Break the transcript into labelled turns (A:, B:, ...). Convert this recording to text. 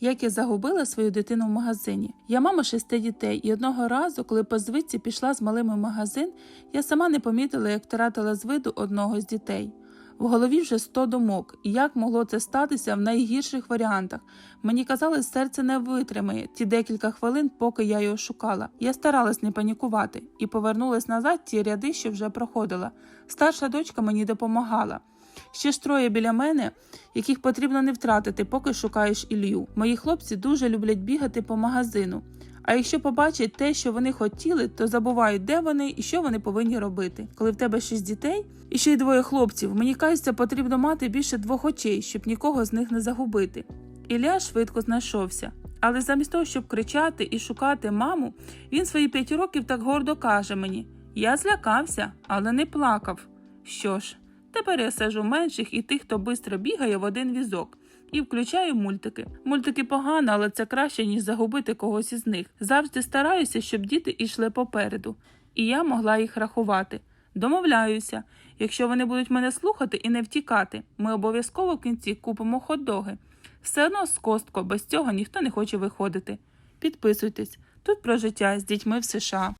A: Як я загубила свою дитину в магазині. Я мама шести дітей, і одного разу, коли по звичці пішла з малими в магазин, я сама не помітила, як втратила з виду одного з дітей. В голові вже сто думок, і як могло це статися в найгірших варіантах. Мені казалось, серце не витримає ті декілька хвилин, поки я його шукала. Я старалась не панікувати і повернулась назад ті ряди, що вже проходила. Старша дочка мені допомагала. Ще ж троє біля мене, яких потрібно не втратити, поки шукаєш Ілью. Мої хлопці дуже люблять бігати по магазину. А якщо побачать те, що вони хотіли, то забувають, де вони і що вони повинні робити. Коли в тебе шість дітей і ще й двоє хлопців, мені кажеться, потрібно мати більше двох очей, щоб нікого з них не загубити. Ілля швидко знайшовся. Але замість того, щоб кричати і шукати маму, він свої п'ять років так гордо каже мені: Я злякався, але не плакав. Що ж, тепер я сажу менших і тих, хто бистро бігає в один візок. І включаю мультики. Мультики погано, але це краще, ніж загубити когось із них. Завжди стараюся, щоб діти йшли попереду, і я могла їх рахувати. Домовляюся, якщо вони будуть мене слухати і не втікати, ми обов'язково в кінці купимо хот-доги. Все одно з костко, без цього ніхто не хоче виходити. Підписуйтесь тут про життя з дітьми в США.